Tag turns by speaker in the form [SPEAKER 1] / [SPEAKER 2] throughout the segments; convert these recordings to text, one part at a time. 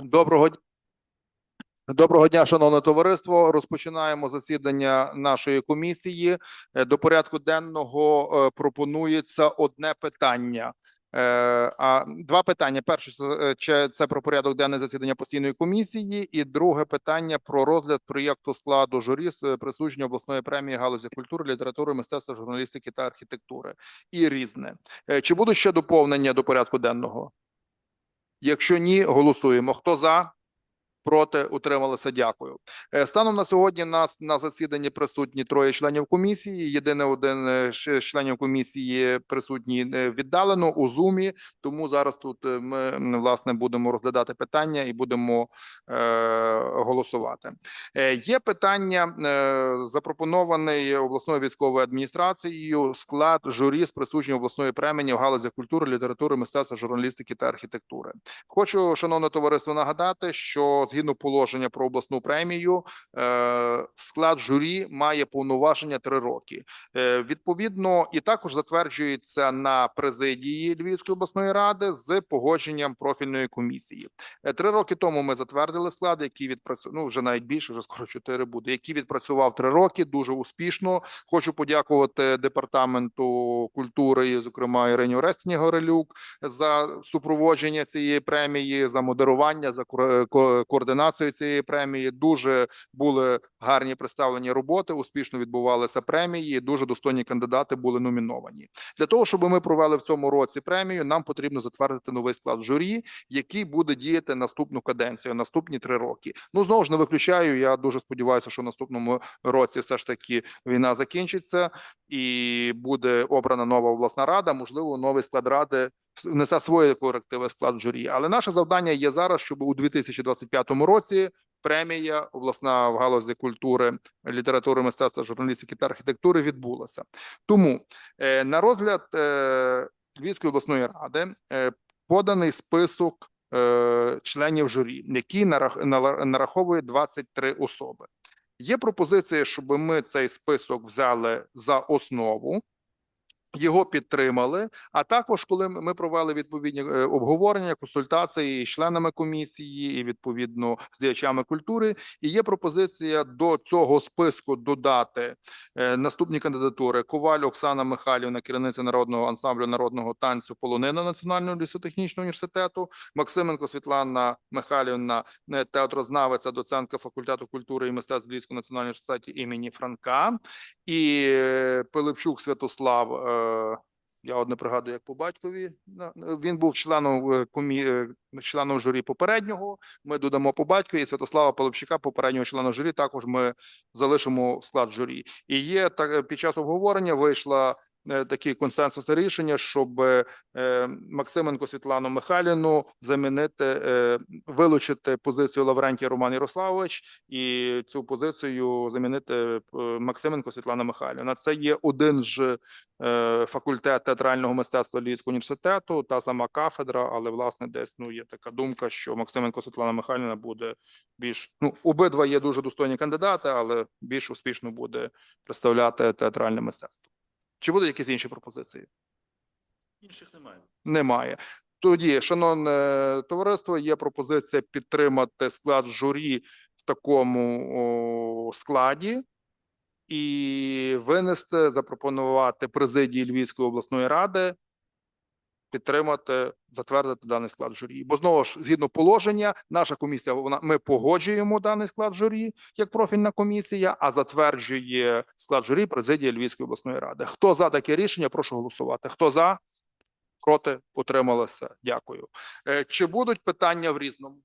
[SPEAKER 1] Доброго Доброго дня, шановне товариство. Розпочинаємо засідання нашої комісії. Е, До порядку денного е, пропонується одне питання. Е, А два питання: перше це- про порядок денний засідання постійної комісії, і друге питання про розгляд проєкту складу журі з присудження обласної премії галузі культури, літератури, мистецтва, журналістики та архітектури і різне. Чи будуть ще доповнення до порядку денного? Якщо ні, голосуємо. Хто за? Проти утрималися. Дякую. Е, Станом на сьогодні нас на засіданні присутні троє членів комісії. Єдине один е, з членів комісії присутній е, віддалено у зумі. Тому зараз тут ми власне будемо розглядати питання і будемо е, голосувати. Е, Є питання е, запропонований обласною військовою адміністрацією склад журі з присудження обласної премії в галузі культури, літератури, мистецтва, журналістики та архітектури. Хочу, шановне товариство, нагадати, що згідно положення про обласну премію, е, склад журі має повноваження три роки. Е, Відповідно, і також затверджується на президії Львівської обласної ради з погодженням профільної комісії. Е, Три роки тому ми затвердили склад, який відпрацював, ну вже навіть більше, вже скоро чотири буде, який відпрацював три роки дуже успішно. Хочу подякувати департаменту культури, зокрема Ірині Орестіні Горелюк, за супроводження цієї премії, за модерування, за ко- координацію цієї премії. Дуже були гарні представлені роботи. Успішно відбувалися премії. Дуже достойні кандидати були номіновані. Для того щоб ми провели в цьому році премію, нам потрібно затвердити новий склад журі, який буде діяти наступну каденцію, наступні три роки. Ну знову ж не виключаю. Я дуже сподіваюся, що в наступному році все ж таки війна закінчиться і буде обрана нова обласна рада. Можливо, новий склад ради внесе свої корективи склад журі. Але наше завдання є зараз, щоб у 2025 році премія обласна в галузі культури, літератури, мистецтва, журналістики та архітектури відбулася. Тому е, на розгляд е, Львівської обласної ради е, поданий список членів журі, нала- нараховує 23 особи. Є пропозиція, щоб ми цей список взяли за основу, його підтримали. А також, коли ми провели відповідні е, обговорення, консультації з членами комісії і відповідно з діячами культури, і є пропозиція до цього списку додати е, наступні кандидатури: Коваль Оксана Михайлівна, керівниця народного ансамблю народного танцю Полонина Національного лісотехнічного університету, Максименко Світлана Михайлівна, е, театрознавиця, доцентка факультету культури і мистецтв Львівського національного університету імені Франка, і Пилипчук Святослав. Е, Я одне пригадую, як по батькові. Він був членом е, комі... е, членом журі попереднього. Ми додамо по батькові Святослава Пилипчука, попереднього члена журі. Також ми залишимо склад журі. І є так під час обговорення вийшла такі консенсусне рішення, щоб е, Максименко Світлану Михайлівну замінити, е, вилучити позицію Лаврентія Роман Ярославович і цю позицію замінити е, Максименко Світлана Михайлівна. Це є один е, факультет театрального мистецтва Львівського університету, та сама кафедра, але власне десь ну є така думка, що Максименко Світлана Михайлівна буде більш ну обидва є дуже достойні кандидати, але більш успішно буде представляти театральне мистецтво. Чи будуть якісь інші пропозиції?
[SPEAKER 2] Інших немає.
[SPEAKER 1] Немає. Тоді, шановне товариство, є пропозиція підтримати склад журі в такому о, складі і винести, запропонувати президії Львівської обласної ради підтримати, затвердити даний склад журі. Бо знову ж, згідно положення, наша комісія вона ми погоджуємо даний склад журі як профільна комісія, а затверджує склад журі президія Львівської обласної ради. Хто за таке рішення? Прошу голосувати. Хто за? Проти утрималися. Дякую. Е, Чи будуть питання в різному?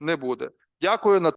[SPEAKER 1] Не буде. Дякую. На